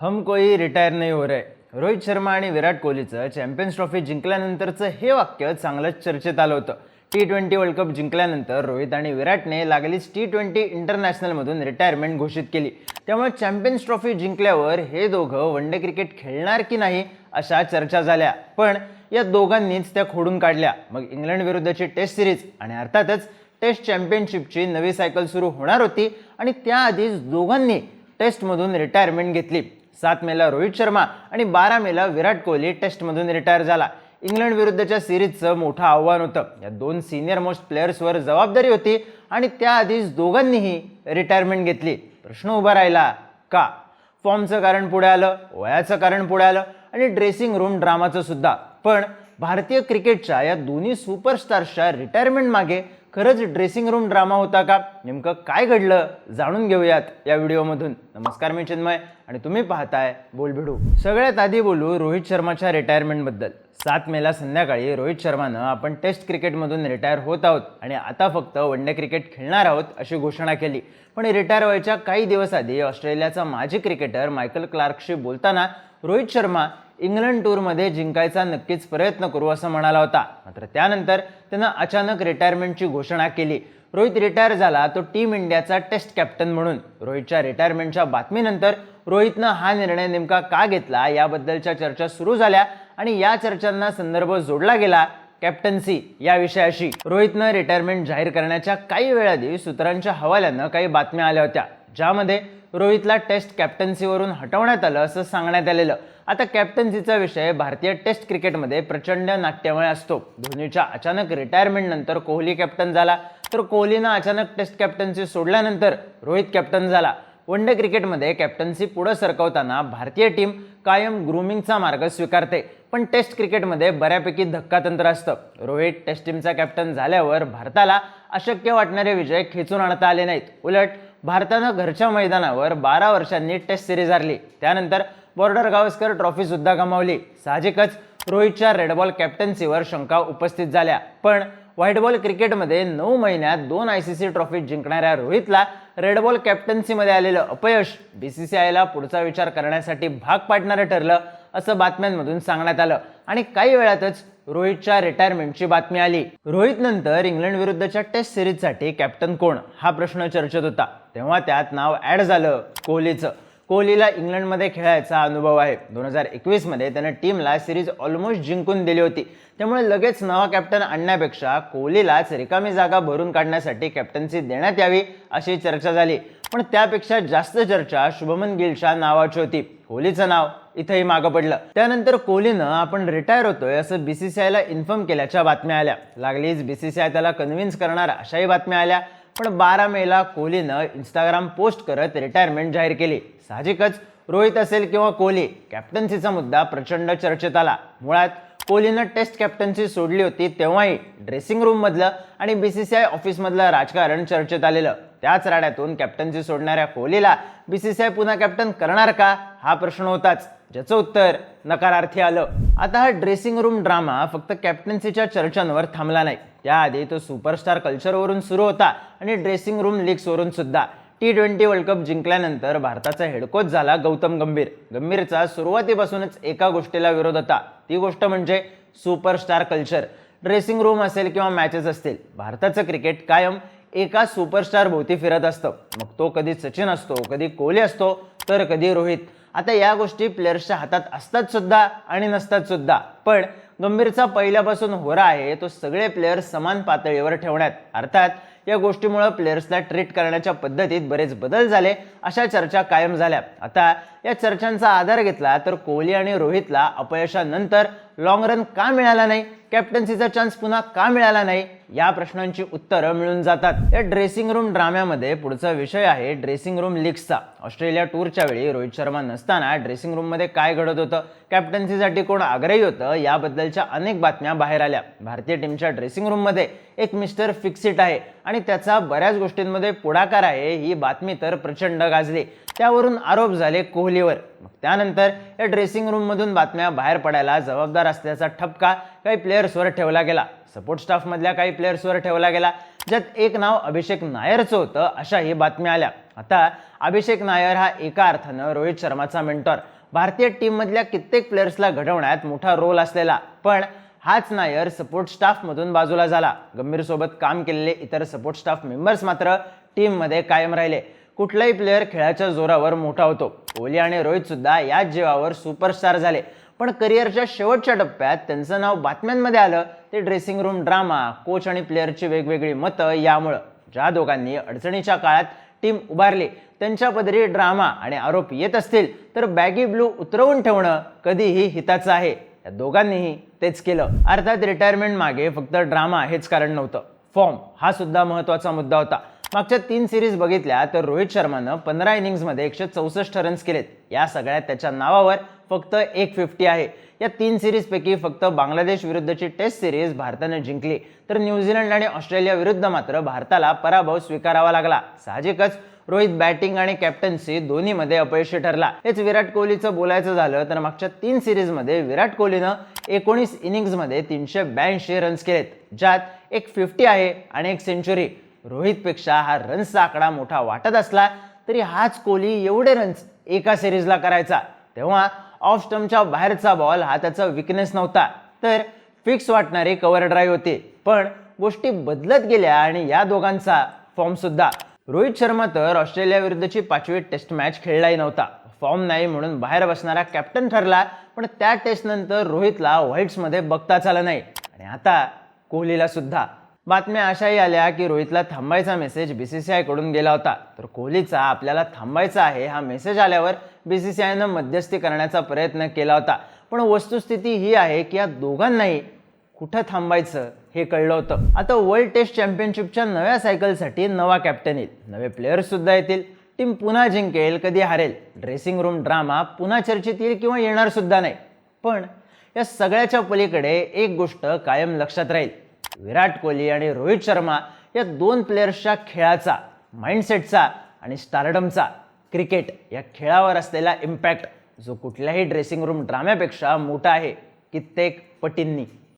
हम कोई रिटायर नाही हो रहे. रोहित शर्मा आणि विराट कोहलीचं चॅम्पियन्स ट्रॉफी जिंकल्यानंतरचं हे वाक्य चांगलंच चर्चेत आलं होतं. टी ट्वेंटी वर्ल्ड कप जिंकल्यानंतर रोहित आणि विराटने लागलीच टी ट्वेंटी इंटरनॅशनलमधून रिटायरमेंट घोषित केली. त्यामुळे चॅम्पियन्स ट्रॉफी जिंकल्यावर हे दोघं वन डे क्रिकेट खेळणार की नाही अशा चर्चा झाल्या. पण या दोघांनीच त्या खोडून काढल्या. मग इंग्लंड विरुद्धची टेस्ट सिरीज आणि अर्थातच टेस्ट चॅम्पियनशिपची नवी सायकल सुरू होणार होती आणि त्याआधीच दोघांनी टेस्टमधून रिटायरमेंट घेतली. सात मेला रोहित शर्मा आणि बारा मेला विराट कोहली टेस्टमधून रिटायर झाला. इंग्लंड विरुद्धच्या सिरीजचं मोठं आव्हान होतं. या दोन सिनियर मोस्ट प्लेयर्सवर जबाबदारी होती आणि त्याआधीच दोघांनीही रिटायरमेंट घेतली. प्रश्न उभा राहिला का? फॉर्मचं कारण पुढे आलं वयाचं कारण पुढे आलं आणि ड्रेसिंग रूम ड्रामाचं सुद्धा. पण भारतीय क्रिकेटच्या या दोन्ही सुपरस्टार्सच्या रिटायरमेंट मागे खरंच ड्रेसिंग रूम ड्रामा होता का? नेमकं काय घडलं? जाणून घेऊयात या व्हिडिओमधून. नमस्कार मी चिन्मय आणि तुम्ही पाहताय बोलभिडू सगळ्यात आधी बोलू रोहित शर्माच्या रिटायरमेंटबद्दल सात मेला संध्याकाळी रोहित शर्मानं आपण टेस्ट क्रिकेटमधून रिटायर होत आहोत आणि आता फक्त वन डे क्रिकेट खेळणार आहोत अशी घोषणा केली. पण रिटायर व्हायच्या काही दिवस आधी ऑस्ट्रेलियाचा माजी क्रिकेटर मायकल क्लार्कशी बोलताना रोहित शर्मा इंग्लंड टूरमध्ये जिंकायचा नक्कीच प्रयत्न करू असं म्हणाला होता. मात्र त्यानंतर त्यानं अचानक रिटायरमेंटची घोषणा केली. रोहित रिटायर झाला तो टीम इंडियाचा टेस्ट कॅप्टन म्हणून. रोहितच्या रिटायरमेंटच्या बातमीनंतर रोहितनं हा निर्णय नेमका का घेतला याबद्दलच्या चर्चा सुरू झाल्या आणि या चर्चांना संदर्भ जोडला गेला कॅप्टन्सी या विषयाशी. रोहितनं रिटायरमेंट जाहीर करण्याच्या काही वेळाआधी सूत्रांच्या हवाल्यानं काही बातम्या आल्या होत्या. ज्यामध्ये रोहितला टेस्ट कॅप्टन्सीवरून हटवण्यात आलं असं सांगण्यात आलेलं. आता कॅप्टन्सीचा विषय भारतीय टेस्ट क्रिकेटमध्ये प्रचंड नाट्यमय असतो. धोनीच्या अचानक रिटायरमेंट नंतर कोहली कॅप्टन झाला. तर कोहलीनं अचानक टेस्ट कॅप्टन्सी सोडल्यानंतर रोहित कॅप्टन झाला. वन डे क्रिकेटमध्ये कॅप्टन्सी पुढं सरकवताना भारतीय टीम कायम ग्रुमिंगचा मार्ग स्वीकारते. पण टेस्ट क्रिकेटमध्ये बऱ्यापैकी धक्कातंत्र असतं. रोहित टेस्ट टीमचा कॅप्टन झाल्यावर भारताला अशक्य वाटणारे विजय खेचून आणता आले नाहीत. उलट भारतानं घरच्या मैदानावर बारा वर्षांनी टेस्ट सिरीज हरली. त्यानंतर बॉर्डर गावस्कर ट्रॉफी सुद्धा गमावली. साहजिकच रोहितच्या रेडबॉल कॅप्टन्सीवर शंका उपस्थित झाल्या. पण व्हाईटबॉल क्रिकेटमध्ये नऊ महिन्यात दोन आय सी सी ट्रॉफी जिंकणाऱ्या रोहितला रेडबॉल कॅप्टन्सीमध्ये आलेलं अपयश बी सी सी आयला पुढचा विचार करण्यासाठी भाग पाडणारं ठरलं असं बातम्यांमधून सांगण्यात आलं. आणि काही वेळातच रोहितच्या रिटायरमेंटची बातमी आली. रोहित नंतर इंग्लंड विरुद्धच्या टेस्ट सिरीजसाठी कॅप्टन कोण? हा प्रश्न चर्चेत होता. तेव्हा त्यात नाव ॲड झालं. कोहलीचं. कोहलीला इंग्लंडमध्ये खेळायचा अनुभव आहे. दोन हजार एकवीसमध्ये त्यानं टीमला सिरीज ऑलमोस्ट जिंकून दिली होती. त्यामुळे लगेच नवा कॅप्टन आणण्यापेक्षा कोहलीलाच रिकामी जागा भरून काढण्यासाठी कॅप्टन्सी देण्यात यावी अशी चर्चा झाली. पण त्यापेक्षा जास्त चर्चा शुभमन गिलच्या नावाची होती. कोहलीचं नाव इथंही मागं पडलं. त्यानंतर कोहलीनं आपण रिटायर होतोय असं बीसीसीआयला इन्फॉर्म केल्याच्या बातम्या आल्या. लागलीच बीसीसीआय त्याला कन्व्हिन्स करणार अशाही बातम्या आल्या. पण बारा मेला कोहलीनं इंस्टाग्राम पोस्ट करत रिटायरमेंट जाहीर केली. साहजिकच रोहित असेल किंवा कोहली कॅप्टन्सीचा मुद्दा प्रचंड चर्चेत आला. मुळात कोहलीनं टेस्ट कॅप्टन्सी सोडली होती तेव्हाही ड्रेसिंग रूममधलं आणि बी सी सी आय ऑफिसमधलं राजकारण चर्चेत आलेलं. त्याच राड्यातून कॅप्टन्सी सोडणाऱ्या कोहलीला बी सी सी आय पुन्हा कॅप्टन करणार का? हा प्रश्न होताच. ज्याचं उत्तर नकारार्थी आलं. आता हा ड्रेसिंग रूम ड्रामा फक्त कॅप्टन्सीच्या चर्चांवर थांबला नाही. त्याआधी तो सुपरस्टार कल्चरवरून सुरू होता आणि ड्रेसिंग रूम लीग्सवरून सुद्धा. टी ट्वेंटी वर्ल्ड कप जिंकल्यानंतर भारताचा हेडकोच झाला गौतम गंभीर. गंभीरचा सुरुवातीपासूनच एका गोष्टीला विरोध होता. ती गोष्ट म्हणजे सुपरस्टार कल्चर ड्रेसिंग रूम असेल किंवा मॅचेस असतील भारताचं क्रिकेट कायम एका सुपरस्टार भोवती फिरत असतं. मग तो कधी सचिन असतो कधी कोहली असतो तर कधी रोहित. आता या गोष्टी प्लेयर्सच्या हातात असतात सुद्धा आणि नसतात सुद्धा. पण गंभीरचा पहिल्यापासून होरा आहे तो सगळे प्लेयर्स समान पातळीवर ठेवण्यात. अर्थात या गोष्टीमुळे प्लेयर्सला ट्रीट करण्याच्या पद्धतीत बरेच बदल झाले अशा चर्चा कायम झाल्या. आता या चर्चांचा आधार घेतला तर कोहली आणि रोहितला अपयशानंतर लॉंग रन का मिळाला नाही? कॅप्टन्सीचा चान्स पुन्हा का मिळाला नाही? या प्रश्नांची उत्तरं मिळून जातात. या ड्रेसिंग रूम ड्राम्यामध्ये पुढचा विषय आहे ड्रेसिंग रूम लिक्सचा ऑस्ट्रेलिया टूरच्या वेळी रोहित शर्मा नसताना ड्रेसिंग रूममध्ये काय घडत होतं? कॅप्टन्सीसाठी कोण आग्रही होतं? याबद्दलच्या अनेक बातम्या बाहेर आल्या. भारतीय टीमच्या ड्रेसिंग रूममध्ये एक मिस्टर फिक्सिट आहे आणि त्याचा बऱ्याच गोष्टींमध्ये पुढाकार आहे ही बातमी तर प्रचंड गाजली. त्यावरून आरोप झाले कोहलीवर. मग त्यानंतर या ड्रेसिंग रूममधून बातम्या बाहेर पडायला जबाबदार असल्याचा ठपका काही प्लेयर्सवर ठेवला गेला. सपोर्ट स्टाफमधल्या काही प्लेयर्सवर ठेवला गेला. ज्यात एक नाव अभिषेक नायरचं होतं अशा ही बातम्या आल्या. आता अभिषेक नायर हा एका अर्थानं रोहित शर्माचा मेंटॉर भारतीय टीममधल्या कित्येक प्लेयर्सला घडवण्यात मोठा रोल असलेला. पण हाच नायर सपोर्ट स्टाफमधून बाजूला झाला. गंभीरसोबत काम केलेले इतर सपोर्ट स्टाफ मेंबर्स मात्र टीममध्ये कायम राहिले. कुठलाही प्लेअर खेळाच्या जोरावर मोठा होतो. कोहली आणि रोहित सुद्धा याच जीवावर सुपरस्टार झाले. पण करिअरच्या शेवटच्या टप्प्यात त्यांचं नाव बातम्यांमध्ये आलं. ते ड्रेसिंग रूम ड्रामा कोच आणि प्लेअरची वेगवेगळी मतं यामुळं ज्या दोघांनी अडचणीच्या काळात टीम उभारली त्यांच्या पदरी ड्रामा आणि आरोप येत असतील तर बॅगी ब्लू उतरवून ठेवणं कधीही हिताचं आहे. या दोघांनीही तेच केलं. अर्थात रिटायरमेंट मागे फक्त ड्रामा हेच कारण नव्हतं. फॉर्म हा सुद्धा महत्त्वाचा मुद्दा होता. मागच्या तीन सिरीज बघितल्या तर रोहित शर्मानं पंधरा इनिंग्समध्ये एकशे चौसष्ट रन्स केलेत. या सगळ्या त्याच्या नावावर फक्त एक फिफ्टी आहे. या तीन सिरीजपैकी फक्त बांगलादेश विरुद्धची टेस्ट सिरीज भारतानं जिंकली. तर न्यूझीलंड आणि ऑस्ट्रेलिया विरुद्ध मात्र भारताला पराभव स्वीकारावा लागला. साहजिकच रोहित बॅटिंग आणि कॅप्टन्सी दोन्हीमध्ये अपयशी ठरला. हेच विराट कोहलीचं बोलायचं झालं तर मागच्या तीन सिरीजमध्ये विराट कोहलीनं एकोणीस इनिंग्समध्ये तीनशे ब्याऐंशी रन्स केलेत ज्यात एक फिफ्टी आहे आणि एक सेंचुरी रोहितपेक्षा हा रन्सचा आकडा मोठा वाटत असला तरी हाच कोहली एवढे रन्स एका सिरीजला करायचा. तेव्हा ऑफ स्टम्पच्या बाहेरचा बॉल हा त्याचा विकनेस नव्हता. तर फिक्स वाटणारी कवर ड्राईव्ह होती. पण गोष्टी बदलत गेल्या आणि या दोघांचा फॉर्म सुद्धा. रोहित शर्मा तर ऑस्ट्रेलिया विरुद्धची पाचवी टेस्ट मॅच खेळलाही नव्हता. फॉर्म नाही म्हणून बाहेर बसणारा कॅप्टन ठरला पण त्या टेस्ट नंतर रोहितला व्हाईट्समध्ये बघताच आलं नाही. आणि आता कोहलीला सुद्धा. बातम्या अशाही आल्या की रोहितला थांबायचा मेसेज बी सी सी आयकडून गेला होता. तर कोहलीचा आपल्याला थांबायचा आहे हा मेसेज आल्यावर बी सी सी आयनं मध्यस्थी करण्याचा प्रयत्न केला होता. पण वस्तुस्थिती ही आहे की या दोघांनाही कुठं थांबायचं हे कळलं होतं. आता वर्ल्ड टेस्ट चॅम्पियनशिपच्या नव्या सायकलसाठी नवा कॅप्टन येईल. नवे प्लेयर्स सुद्धा येतील. टीम पुन्हा जिंकेल कधी हारेल. ड्रेसिंग रूम ड्रामा पुन्हा चर्चेत येईल किंवा येणार सुद्धा नाही. पण या सगळ्याच्या पलीकडे एक गोष्ट कायम लक्षात राहील. विराट कोहली आणि रोहित शर्मा या दोन प्लेयर्सच्या खेळाचा माइंडसेटचा आणि स्टारडमचा क्रिकेट या खेळावर असलेला इम्पॅक्ट जो कुठल्याही ड्रेसिंग रूम ड्राम्यापेक्षा मोठा आहे कित्येक पटींनी.